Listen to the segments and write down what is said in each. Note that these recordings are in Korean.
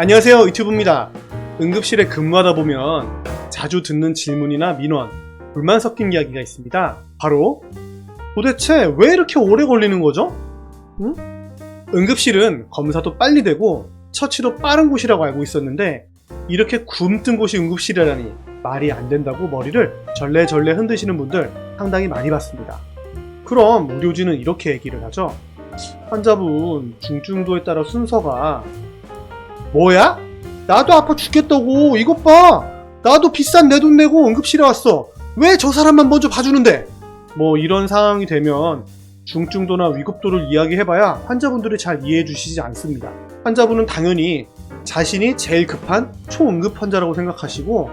안녕하세요 유튜브입니다 응급실에 근무하다 보면 자주 듣는 질문이나 민원 불만 섞인 이야기가 있습니다 바로 도대체 왜 이렇게 오래 걸리는 거죠? 응? 응급실은 검사도 빨리 되고 처치도 빠른 곳이라고 알고 있었는데 이렇게 굼뜬 곳이 응급실이라니 말이 안 된다고 머리를 절레절레 흔드시는 분들 상당히 많이 봤습니다 그럼 의료진은 이렇게 얘기를 하죠 환자분 중증도에 따라 순서가 뭐야? 나도 아파 죽겠다고. 이것 봐. 나도 비싼 내 돈 내고 응급실에 왔어. 왜 저 사람만 먼저 봐주는데? 뭐 이런 상황이 되면 중증도나 위급도를 이야기해봐야 환자분들이 잘 이해해 주시지 않습니다. 환자분은 당연히 자신이 제일 급한 초응급 환자라고 생각하시고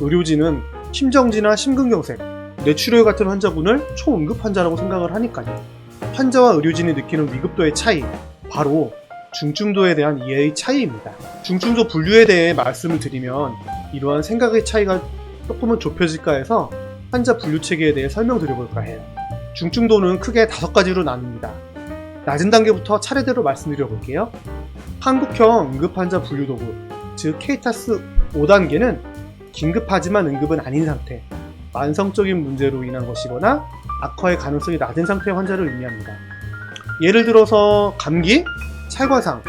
의료진은 심정지나 심근경색, 뇌출혈 같은 환자분을 초응급 환자라고 생각을 하니까요. 환자와 의료진이 느끼는 위급도의 차이 바로 중증도에 대한 이해의 차이입니다. 중증도 분류에 대해 말씀을 드리면 이러한 생각의 차이가 조금은 좁혀질까 해서 환자 분류 체계에 대해 설명드려볼까 해요. 중증도는 크게 다섯 가지로 나눕니다. 낮은 단계부터 차례대로 말씀드려볼게요. 한국형 응급환자 분류도구, 즉 케이타스 5단계는 긴급하지만 응급은 아닌 상태, 만성적인 문제로 인한 것이거나 악화의 가능성이 낮은 상태의 환자를 의미합니다. 예를 들어서 감기, 찰과상,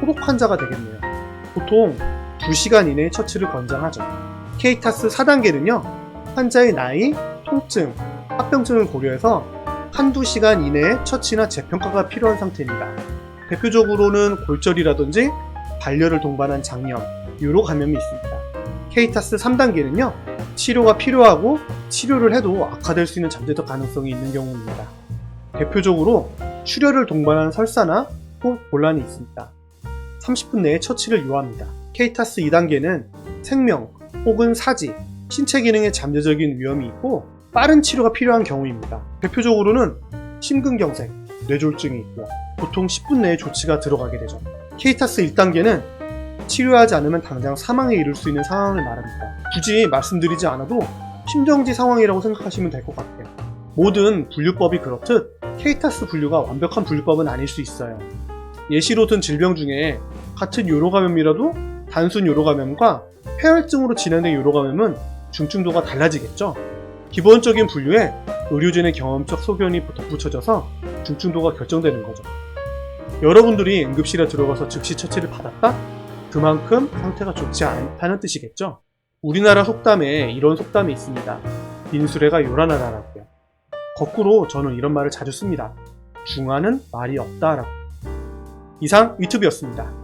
호복 환자가 되겠네요. 보통 2시간 이내에 처치를 권장하죠. 케이타스 4단계는요, 환자의 나이, 통증, 합병증을 고려해서 한두 시간 이내에 처치나 재평가가 필요한 상태입니다. 대표적으로는 골절이라든지 발열을 동반한 장염, 유로 감염이 있습니다. 케이타스 3단계는요, 치료가 필요하고 치료를 해도 악화될 수 있는 잠재적 가능성이 있는 경우입니다. 대표적으로 출혈을 동반한 설사나 호흡 곤란이 있습니다. 30분 내에 처치를 요합니다. 케이타스 2단계는 생명 혹은 사지, 신체 기능에 잠재적인 위험이 있고 빠른 치료가 필요한 경우입니다. 대표적으로는 심근경색, 뇌졸중이 있고요. 보통 10분 내에 조치가 들어가게 되죠. 케이타스 1단계는 치료하지 않으면 당장 사망에 이를 수 있는 상황을 말합니다. 굳이 말씀드리지 않아도 심정지 상황이라고 생각하시면 될 것 같아요. 모든 분류법이 그렇듯 케이타스 분류가 완벽한 분류법은 아닐 수 있어요. 예시로 든 질병 중에 같은 요로감염이라도 단순 요로감염과 폐혈증으로 진행된 요로감염은 중증도가 달라지겠죠. 기본적인 분류에 의료진의 경험적 소견이 덧붙여져서 중증도가 결정되는 거죠. 여러분들이 응급실에 들어가서 즉시 처치를 받았다? 그만큼 상태가 좋지 않다는 뜻이겠죠. 우리나라 속담에 이런 속담이 있습니다. 빈수레가 요란하다라고요. 거꾸로 저는 이런 말을 자주 씁니다. 중하는 말이 없다라고. 이상 유튜브였습니다.